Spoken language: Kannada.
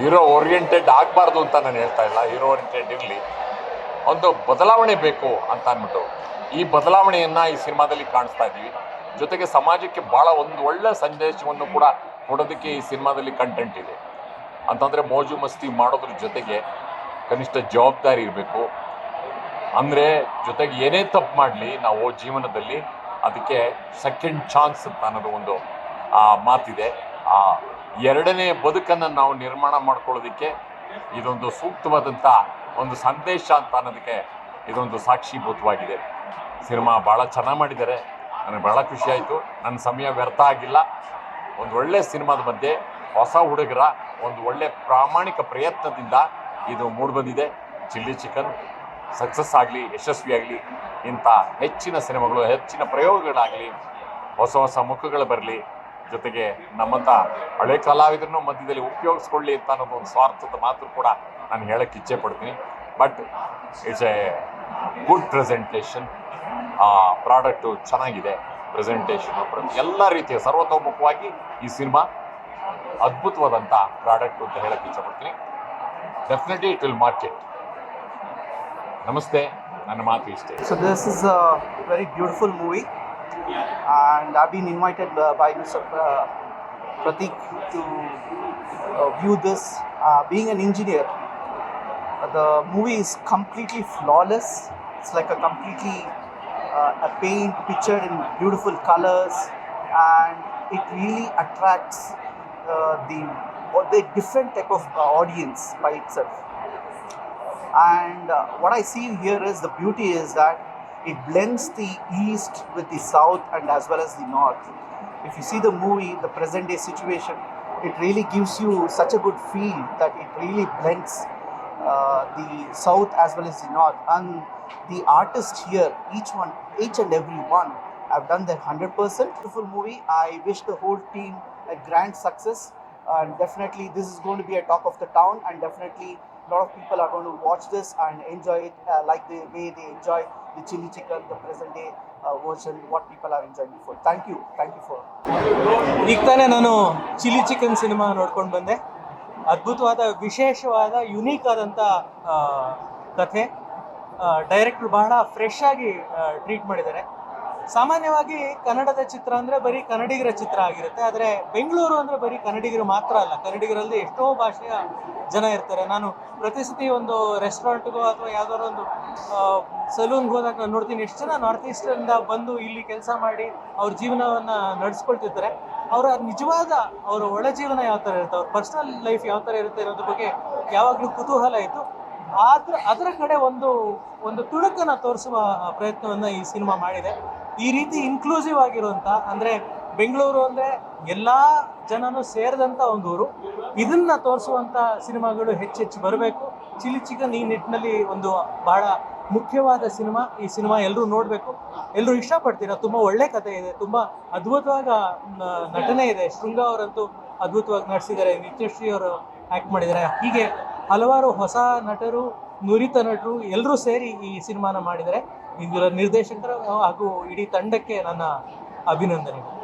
ಹೀರೋ ಓರಿಯೆಂಟೆಡ್ ಆಗಬಾರ್ದು ಅಂತ ನಾನು ಹೇಳ್ತಾ ಇಲ್ಲ. ಹೀರೋ ಓರಿಯೆಂಟೆಡ್ ಇರಲಿ. ಒಂದು ಬದಲಾವಣೆ ಬೇಕು ಅಂತ ಅಂದ್ಬಿಟ್ಟು ಈ ಬದಲಾವಣೆಯನ್ನು ಈ ಸಿನಿಮಾದಲ್ಲಿ ಕಾಣಿಸ್ತಾ ಇದ್ದೀವಿ. ಜೊತೆಗೆ ಸಮಾಜಕ್ಕೆ ಭಾಳ ಒಂದು ಒಳ್ಳೆ ಸಂದೇಶವನ್ನು ಕೂಡ ಕೊಡೋದಕ್ಕೆ ಈ ಸಿನಿಮಾದಲ್ಲಿ ಕಂಟೆಂಟ್ ಇದೆ. ಅಂತಂದರೆ ಮೋಜು ಮಸ್ತಿ ಮಾಡೋದ್ರ ಜೊತೆಗೆ ಕನಿಷ್ಠ ಜವಾಬ್ದಾರಿ ಇರಬೇಕು. ಅಂದರೆ ಜೊತೆಗೆ ಏನೇ ತಪ್ಪು ಮಾಡಲಿ, ನಾವು ಜೀವನದಲ್ಲಿ ಅದಕ್ಕೆ ಸೆಕೆಂಡ್ ಚಾನ್ಸ್ ಅಂತ ಅನ್ನೋದು ಒಂದು ಮಾತಿದೆ. ಆ ಎರಡನೇ ಬದುಕನ್ನು ನಾವು ನಿರ್ಮಾಣ ಮಾಡ್ಕೊಳ್ಳೋದಕ್ಕೆ ಇದೊಂದು ಸೂಕ್ತವಾದಂಥ ಒಂದು ಸಂದೇಶ ಅಂತ ಅನ್ನೋದಕ್ಕೆ ಇದೊಂದು ಸಾಕ್ಷೀಭೂತವಾಗಿದೆ. ಸಿನಿಮಾ ಭಾಳ ಚೆನ್ನಾಗಿ ಮಾಡಿದ್ದಾರೆ. ನನಗೆ ಭಾಳ ಖುಷಿಯಾಯಿತು ನನ್ನ ಸಮಯ ವ್ಯರ್ಥ ಆಗಿಲ್ಲ. ಒಂದು ಒಳ್ಳೆ ಸಿನಿಮಾದ ಮಧ್ಯೆ ಹೊಸ ಹುಡುಗರ ಒಂದು ಒಳ್ಳೆ ಪ್ರಾಮಾಣಿಕ ಪ್ರಯತ್ನದಿಂದ ಇದು ಮೂಡಿಬಂದಿದೆ ಚಿಲ್ಲಿ ಚಿಕನ್ ಸಕ್ಸಸ್ ಆಗಲಿ ಯಶಸ್ವಿಯಾಗಲಿ ಇಂಥ ಹೆಚ್ಚಿನ ಸಿನಿಮಾಗಳು, ಹೆಚ್ಚಿನ ಪ್ರಯೋಗಗಳಾಗಲಿ, ಹೊಸ ಹೊಸ ಮುಖಗಳು ಬರಲಿ ಜೊತೆಗೆ ನಮ್ಮಂಥ ಹಳೆ ಕಲಾವಿದರನ್ನು ಮಧ್ಯದಲ್ಲಿ ಉಪಯೋಗಿಸ್ಕೊಳ್ಳಿ ಅಂತ ಅನ್ನೋದು ಒಂದು ಸ್ವಾರ್ಥದ ಮಾತು ಕೂಡ ನಾನು ಹೇಳಕ್ಕೆ ಇಚ್ಛೆ ಪಡ್ತೀನಿ. But it's a good presentation product ಚೆನ್ನಾಗಿದೆ. ಪ್ರೆಸೆಂಟೇಷನು ಎಲ್ಲ ರೀತಿಯ ಸರ್ವತೋಮುಖವಾಗಿ ಈ ಸಿನಿಮಾ ಅದ್ಭುತವಾದಂಥ ಪ್ರಾಡಕ್ಟ್ ಅಂತ ಹೇಳಕ್ಕೆ ಇಚ್ಛಪಡ್ತೀನಿ ಡೆಫಿನೆಟ್ಲಿ ಇಟ್ ವಿಲ್ ಮಾರ್ಕೆಟ್ ನಮಸ್ತೆ. ನನ್ನ ಮಾತು ಇಷ್ಟೇ. So this is a very beautiful beautiful movie, and I've been invited uh, by Mr. Pra- Pratik to uh, view this. Uh, being an engineer, uh, the movie is completely flawless. It's like a completely uh, a paint pictured in beautiful colors, and it really attracts uh, the the different type of uh, audience by itself. And uh, what I see here is the beauty is that it blends the east with the south and as well as the north. If you see the movie, the present day situation, it really gives you such a good feel that it really blends uh, the south as well as the north. And the artists here, each one, each and every one, have done their 100%. Beautiful movie. I wish the whole team a grand success. And definitely, this is going to be a talk of the town, and definitely, a lot of people are going to watch this and enjoy it uh, like the way they enjoy the chili chicken, the present day uh, version, what people are enjoying before. Thank you. Thank you for. ಈಗ ತಾನೇ ನಾನು ಚಿಲ್ಲಿ ಚಿಕನ್ ಸಿನಿಮಾ ನೋಡ್ಕೊಂಡು ಬಂದೆ ಅದ್ಭುತವಾದ ವಿಶೇಷವಾದ ಯುನೀಕ್ ಆದಂಥ ಕಥೆ ಡೈರೆಕ್ಟ್ರು ಬಹಳ ಫ್ರೆಶ್ ಆಗಿ ಟ್ರೀಟ್ ಮಾಡಿದ್ದಾರೆ ಸಾಮಾನ್ಯವಾಗಿ ಕನ್ನಡದ ಚಿತ್ರ ಅಂದರೆ ಬರೀ ಕನ್ನಡಿಗರ ಚಿತ್ರ ಆಗಿರುತ್ತೆ. ಆದರೆ ಬೆಂಗಳೂರು ಅಂದರೆ ಬರೀ ಕನ್ನಡಿಗರು ಮಾತ್ರ ಅಲ್ಲ. ಕನ್ನಡಿಗರಲ್ಲಿ ಎಷ್ಟೋ ಭಾಷೆಯ ಜನ ಇರ್ತಾರೆ. ನಾನು ಪ್ರತಿ ಸತಿ ಒಂದು ರೆಸ್ಟೋರೆಂಟ್ಗೋ ಅಥವಾ ಯಾವ್ದಾದ್ರು ಒಂದು ಸಲೂನ್ಗೆ ಹೋದಾಗ ನಾನು ನೋಡ್ತೀನಿ, ಎಷ್ಟು ಜನ ನಾರ್ತ್ ಈಸ್ಟಿಂದ ಬಂದು ಇಲ್ಲಿ ಕೆಲಸ ಮಾಡಿ ಅವ್ರ ಜೀವನವನ್ನು ನಡೆಸ್ಕೊಳ್ತಿರ್ತಾರೆ. ಅವರ ನಿಜವಾದ ಅವರ ಒಳ ಜೀವನ ಯಾವ ಥರ ಇರುತ್ತೆ? ಅವ್ರ ಪರ್ಸನಲ್ ಲೈಫ್ ಯಾವ ಥರ ಇರುತ್ತೆ ಅನ್ನೋದ್ರ ಬಗ್ಗೆ ಯಾವಾಗಲೂ ಕುತೂಹಲ ಇತ್ತು. ಆದ್ರ, ಅದರ ಕಡೆ ಒಂದು ಒಂದು ತುಣುಕನ್ನು ತೋರಿಸುವ ಪ್ರಯತ್ನವನ್ನು ಈ ಸಿನಿಮಾ ಮಾಡಿದೆ. ಈ ರೀತಿ ಇನ್ಕ್ಲೂಸಿವ್ ಆಗಿರುವಂಥ ಅಂದರೆ ಬೆಂಗಳೂರು ಅಂದರೆ ಎಲ್ಲ ಜನನೂ ಸೇರಿದಂಥ ಒಂದು ಊರು ಇದನ್ನ ತೋರಿಸುವಂಥ ಸಿನಿಮಾಗಳು ಹೆಚ್ಚೆಚ್ಚು ಬರಬೇಕು. ಚಿಲಿ ಚಿಕನ್ ಈ ನಿಟ್ಟಿನಲ್ಲಿ ಒಂದು ಬಹಳ ಮುಖ್ಯವಾದ ಸಿನಿಮಾ. ಈ ಸಿನಿಮಾ ಎಲ್ಲರೂ ನೋಡಬೇಕು. ಎಲ್ಲರೂ ಇಷ್ಟಪಡ್ತೀರಾ? ತುಂಬ ಒಳ್ಳೆ ಕಥೆ ಇದೆ. ತುಂಬ ಅದ್ಭುತವಾದ ನಟನೆ ಇದೆ. ಶೃಂಗ ಅವರಂತೂ ಅದ್ಭುತವಾಗಿ ನಟಿಸಿದ್ದಾರೆ. ನಿತ್ಯಶ್ರೀ ಅವರು ಆ್ಯಕ್ಟ್ ಮಾಡಿದ್ದಾರೆ. ಹೀಗೆ ಹಲವಾರು ಹೊಸ ನಟರು, ನುರಿತ ನಟರು ಎಲ್ಲರೂ ಸೇರಿ ಈ ಸಿನಿಮಾನ ಮಾಡಿದ್ದಾರೆ. ಇದರ ನಿರ್ದೇಶಕರು ಹಾಗೂ ಇಡೀ ತಂಡಕ್ಕೆ ನನ್ನ ಅಭಿನಂದನೆಗಳು.